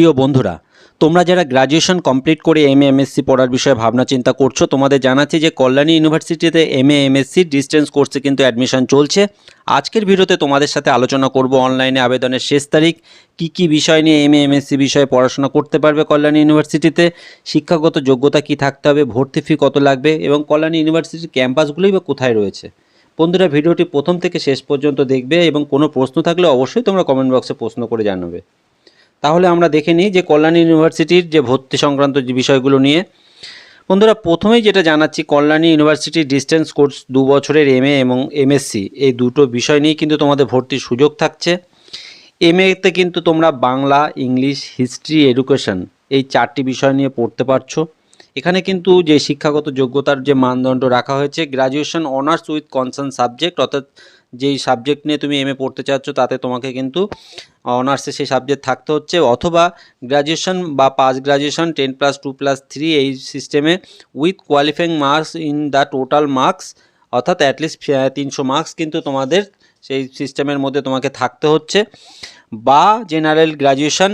প্রিয় বন্ধুরা, তোমরা যারা গ্র্যাজুয়েশন কমপ্লিট করে এম এমএসসি পড়ার বিষয়ে ভাবনা চিন্তা করছ, তোমাদের জানাচ্ছি যে কল্যাণী ইউনিভার্সিটিতে এম এমএসসি ডিস্টেন্স কোর্সে কিন্তু অ্যাডমিশন চলছে। আজকের ভিডিওতে তোমাদের সাথে আলোচনা করব অনলাইনে আবেদনের শেষ তারিখ, কি কি বিষয় নিয়ে এম এমএসসি বিষয়ে পড়াশোনা করতে পারবে কল্যাণী ইউনিভার্সিটিতে শিক্ষাগত যোগ্যতা কি থাকতে হবে, ভর্তি ফি কত লাগবে এবং কল্যাণী ইউনিভার্সিটির ক্যাম্পাসগুলোই বা কোথায় রয়েছে। বন্ধুরা, ভিডিওটি প্রথম থেকে শেষ পর্যন্ত দেখবে এবং কোনো প্রশ্ন থাকলে অবশ্যই তোমরা কমেন্ট বক্সে প্রশ্ন করে জানাবে। তাহলে আমরা দেখে নিই যে কল্যাণী ইউনিভার্সিটির যে ভর্তি সংক্রান্ত যে বিষয়গুলো নিয়ে। বন্ধুরা, প্রথমেই যেটা জানাচ্ছি, কল্যাণী ইউনিভার্সিটির ডিস্টেন্স কোর্স দু বছরের এম এবং এমএসসি এই দুটো বিষয় নিয়েই কিন্তু তোমাদের ভর্তির সুযোগ থাকছে। এম এতে কিন্তু তোমরা বাংলা, ইংলিশ হিস্ট্রি এডুকেশন এই চারটি বিষয় নিয়ে পড়তে পারছ। এখানে কিন্তু যে শিক্ষাগত যোগ্যতার যে মানদণ্ড রাখা হয়েছে graduation honours with concern subject অর্থাৎ যেই সাবজেক্ট নিয়ে তুমি এম এ পড়তে চাচ্ছ, তাতে তোমাকে কিন্তু অনার্সে সেই সাবজেক্ট থাকতে হচ্ছে, অথবা গ্র্যাজুয়েশন বা pass graduation ten plus two plus three এই সিস্টেমে with qualifying marks in the total marks অর্থাৎ অ্যাটলিস্ট তিনশো মার্কস কিন্তু তোমাদের সেই সিস্টেমের মধ্যে তোমাকে থাকতে হচ্ছে। বা জেনারেল গ্র্যাজুয়েশন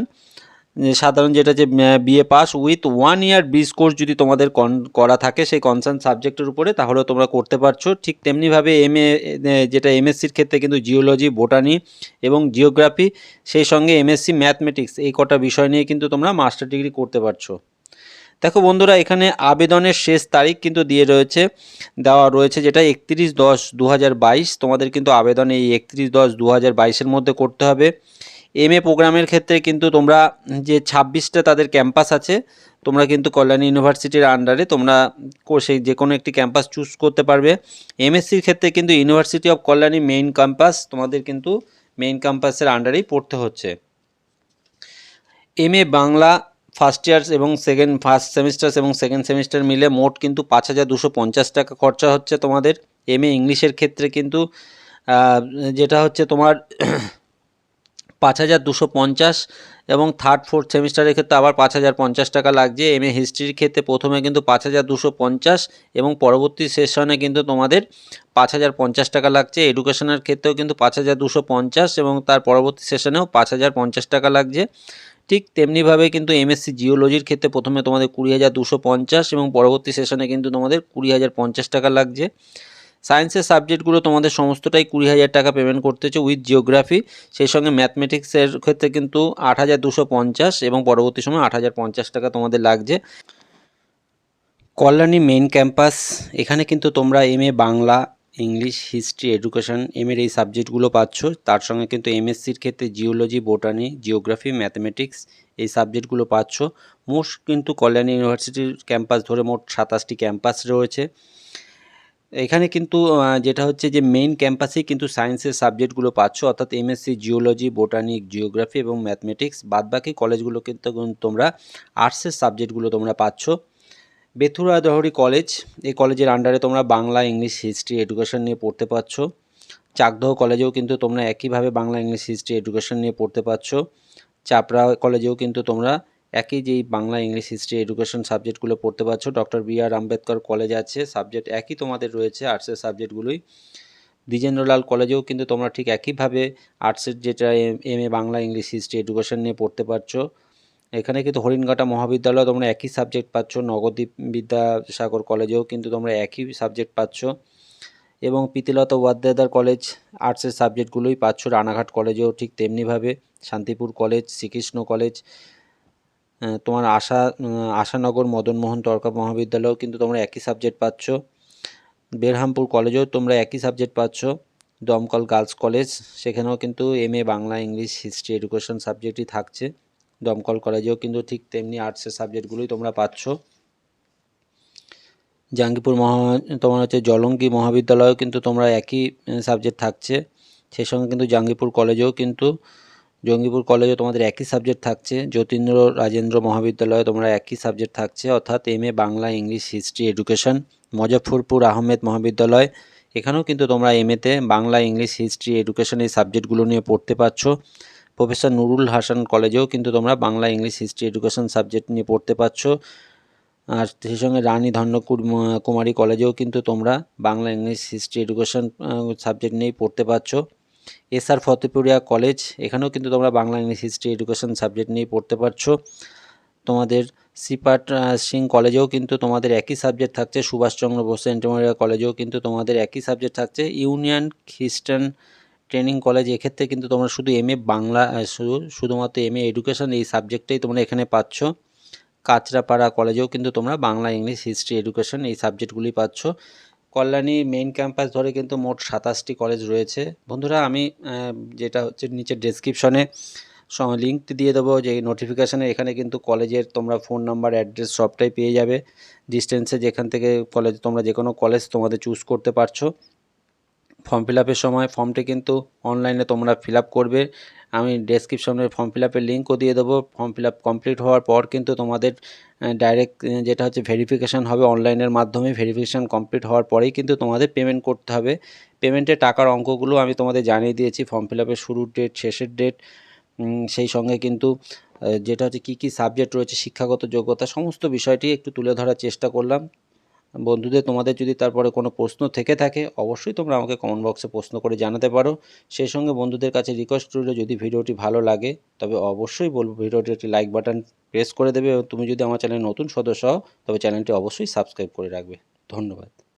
সাধারণ যেটা যে BA pass with one year বিস কোর্স যদি তোমাদের কন করা থাকে সেই কনসার্ন সাবজেক্টের উপরে, তাহলেও তোমরা করতে পারছ। ঠিক তেমনিভাবে এম এ, যেটা এমএসসির ক্ষেত্রে কিন্তু জিওলজি বোটানি এবং জিওগ্রাফি সেই সঙ্গে এমএসসি ম্যাথমেটিক্স এই কটা বিষয় নিয়ে কিন্তু তোমরা মাস্টার ডিগ্রি করতে পারছ। দেখো বন্ধুরা, এখানে আবেদনের শেষ তারিখ কিন্তু দিয়ে রয়েছে, দেওয়া রয়েছে যেটা একত্রিশ দশ দু তোমাদের কিন্তু আবেদন এই একত্রিশ দশ দু হাজার মধ্যে করতে হবে। এম এ প্রোগ্রামের ক্ষেত্রে কিন্তু তোমরা যে ছাব্বিশটা তাদের ক্যাম্পাস আছে, তোমরা কিন্তু কল্যাণী ইউনিভার্সিটির আন্ডারে তোমরা সেই যে কোনো একটি ক্যাম্পাস চুজ করতে পারবে। এমএসসির ক্ষেত্রে কিন্তু university of Kalyani main campus তোমাদের কিন্তু মেইন ক্যাম্পাসের আন্ডারেই পড়তে হচ্ছে। M A Bangla first years এবং সেকেন্ড ফার্স্ট সেমিস্টার এবং সেকেন্ড সেমিস্টার মিলে মোট কিন্তু পাঁচ হাজার দুশো পঞ্চাশ টাকা খরচা হচ্ছে তোমাদের। এম এ ইংলিশের ক্ষেত্রে কিন্তু যেটা হচ্ছে তোমার পাঁচ হাজার দুশো পঞ্চাশ এবং থার্ড ফোর্থ সেমিস্টারের ক্ষেত্রে আবার পাঁচ হাজার পঞ্চাশ টাকা লাগছে। এম এ হিস্ট্রির ক্ষেত্রে প্রথমে কিন্তু পাঁচ হাজার দুশো পঞ্চাশ এবং পরবর্তী সেশনে কিন্তু তোমাদের পাঁচ হাজার পঞ্চাশ টাকা লাগছে। এডুকেশনের ক্ষেত্রেও কিন্তু পাঁচ হাজার দুশো পঞ্চাশ এবং তার পরবর্তী সেশনেও পাঁচ হাজার পঞ্চাশ টাকা লাগছে। ঠিক তেমনিভাবে কিন্তু এমএসসি জিওলজির ক্ষেত্রে প্রথমে তোমাদের কুড়ি হাজার দুশো পঞ্চাশ এবং পরবর্তী সেশনে কিন্তু তোমাদের কুড়ি হাজার পঞ্চাশ টাকা লাগছে। সায়েন্সের সাবজেক্টগুলো তোমাদের সমস্তটাই কুড়ি হাজার টাকা পেমেন্ট করতে হচ্ছে উইথ জিওগ্রাফি সেই সঙ্গে ম্যাথমেটিক্সের ক্ষেত্রে কিন্তু আট হাজার দুশো পঞ্চাশ এবং পরবর্তী সময় আট হাজার পঞ্চাশ টাকা তোমাদের লাগছে। কল্যাণী মেন ক্যাম্পাস এখানে কিন্তু তোমরা M A Bangla English history education M এর এই সাবজেক্টগুলো পাচ্ছ। তার সঙ্গে কিন্তু এমএসসির ক্ষেত্রে জিওলজি বোটানি জিওগ্রাফি ম্যাথমেটিক্স এই সাবজেক্টগুলো পাচ্ছ। মোট কিন্তু কল্যাণী ইউনিভার্সিটির ক্যাম্পাস ধরে মোট সাতাশটি ক্যাম্পাস রয়েছে। এখানে কিন্তু যেটা হচ্ছে যে মেইন ক্যাম্পাসেই কিন্তু সায়েন্সের সাবজেক্টগুলো পাচ্ছ, অর্থাৎ এমএসসি জিওলজি বোটানিক জিওগ্রাফি এবং ম্যাথমেটিক্স বাদবাকি কলেজগুলো কিন্তু তোমরা আর্টসের সাবজেক্টগুলো তোমরা পাচ্ছ। বেথুরা দহরি কলেজ এই কলেজের আন্ডারে তোমরা বাংলা ইংলিশ হিস্ট্রি এডুকেশন নিয়ে পড়তে পারছ চাকদহ কলেজেও কিন্তু তোমরা একইভাবে বাংলা ইংলিশ হিস্ট্রি এডুকেশন নিয়ে পড়তে পারছ চাপড়া কলেজেও কিন্তু তোমরা একই যেই বাংলা ইংলিশ হিস্ট্রি এডুকেশন সাবজেক্টগুলো পড়তে পারছ, doctor B R Ambedkar college আছে, সাবজেক্ট একই তোমাদের রয়েছে, আর্টসের সাবজেক্টগুলোই। দ্বিজেন্দ্রলাল কলেজেও কিন্তু তোমরা ঠিক একইভাবে আর্টসের যেটা M A Bangla English history education নিয়ে পড়তে পারছ। এখানে কিন্তু হরিণঘাটা মহাবিদ্যালয়ে তোমরা একই সাবজেক্ট পাচ্ছ নবদ্বীপ বিদ্যাসাগর কলেজেও কিন্তু তোমরা একই সাবজেক্ট পাচ্ছ। এবং প্রীতিলতা উপাধ্যায়দার কলেজ আর্টসের সাবজেক্টগুলোই পাচ্ছ, রানাঘাট কলেজেও ঠিক তেমনিভাবে, শান্তিপুর কলেজ, শ্রীকৃষ্ণ কলেজ তোমার আশা আশানগর মদনমোহন তর্কা মহাবিদ্যালয়েও কিন্তু তোমরা একই সাবজেক্ট পাচ্ছ। বেরহামপুর কলেজেও তোমরা একই সাবজেক্ট পাচ্ছ। দমকল গার্লস কলেজ, সেখানেও কিন্তু M A Bangla, English, history, education সাবজেক্টই থাকছে। দমকল কলেজেও কিন্তু ঠিক তেমনি আর্টসের সাবজেক্টগুলোই তোমরা পাচ্ছ। জাঙ্গিপুর মহা, তোমার হচ্ছে জলঙ্গি মহাবিদ্যালয়েও কিন্তু তোমরা একই সাবজেক্ট থাকছে। সেই সঙ্গে কিন্তু জাঙ্গিপুর কলেজেও কিন্তু জঙ্গিপুর কলেজে তোমাদের একই সাবজেক্ট থাকছে, যতীন্দ্র রাজেন্দ্র মহাবিদ্যালয়ে তোমরা একই সাবজেক্ট থাকছে, অর্থাৎ M A Bangla English history education Muzaffarpur Ahmed মহাবিদ্যালয়। এখানেও কিন্তু তোমরা এম এতে বাংলা ইংলিশ হিস্ট্রি এডুকেশন এই সাবজেক্টগুলো নিয়ে পড়তে পারছ। প্রফেসর নুরুল হাসান কলেজেও কিন্তু তোমরা Bangla English history education subject নিয়ে পড়তে পারছ। আর সেই সঙ্গে রানী ধন্যকুর কুমারী কলেজেও কিন্তু তোমরা Bangla English history education subject নিয়েই পড়তে পারছ। এস আর ফতেপুরিয়া কলেজ, এখানেও কিন্তু তোমরা Bangla, English, history, education subject নিয়ে পড়তে পারছ। তোমাদের সিপাট সিং কলেজেও কিন্তু তোমাদের একই সাবজেক্ট থাকছে, সুভাষচন্দ্র বোস সেন্ট কলেজেও কিন্তু তোমাদের একই সাবজেক্ট থাকছে। ইউনিয়ন খ্রিস্টান ট্রেনিং কলেজ, এক্ষেত্রে কিন্তু তোমরা শুধু এম এ বাংলা শুধুমাত্র এম এ এডুকেশন এই সাবজেক্টটাই তোমরা এখানে পাচ্ছ। কাঁচরাপাড়া কলেজেও কিন্তু তোমরা বাংলা, ইংলিশ, হিস্ট্রি, এডুকেশন এই সাবজেক্টগুলি পাচ্ছ। কল্যাণী মেইন ক্যাম্পাস ধরে কিন্তু মোট সাতাশটি কলেজ রয়েছে। বন্ধুরা, আমি যেটা হচ্ছে নিচে ডেসক্রিপশনে লিঙ্ক দিয়ে দেবো যে নোটিফিকেশানে এখানে কিন্তু কলেজের তোমরা ফোন নাম্বার অ্যাড্রেস সবটাই পেয়ে যাবে। ডিস্টেন্সে যেখান থেকে কলেজ তোমরা যে কোনো কলেজ তোমাদের চুজ করতে পারছ। ফর্ম ফিল সময় ফর্মটি কিন্তু অনলাইনে তোমরা ফিল করবে। আমি ডেসক্রিপশনে ফর্ম ফিল আপের লিঙ্কও দিয়ে দেবো। ফর্ম ফিল আপ কমপ্লিট হওয়ার পর কিন্তু তোমাদের ডাইরেক্ট যেটা হচ্ছে ভেরিফিকেশান হবে অনলাইনের মাধ্যমে। ভেরিফিকেশান কমপ্লিট হওয়ার পরেই কিন্তু তোমাদের পেমেন্ট করতে হবে। পেমেন্টের টাকার অঙ্কগুলো আমি তোমাদের জানিয়ে দিয়েছি। ফর্ম ফিল আপের শুরুর ডেট শেষের ডেট সেই সঙ্গে কিন্তু যেটা হচ্ছে কী কী সাবজেক্ট রয়েছে, শিক্ষাগত যোগ্যতা, সমস্ত বিষয়টি একটু তুলে ধরার চেষ্টা করলাম। বন্ধুদের তোমাদের যদি তারপরে কোনো প্রশ্ন থেকে থাকে, অবশ্যই তোমরা আমাকে কমেন্ট বক্সে প্রশ্ন করে জানাতে পারো। সেই সঙ্গে বন্ধুদের কাছে রিকোয়েস্ট রইল, যদি ভিডিওটি ভালো লাগে, তবে অবশ্যই বলব ভিডিওটি একটি লাইক বাটন প্রেস করে দেবে। এবং তুমি যদি আমার চ্যানেলে নতুন সদস্য হও, তবে চ্যানেলটি অবশ্যই সাবস্ক্রাইব করে রাখবে। ধন্যবাদ।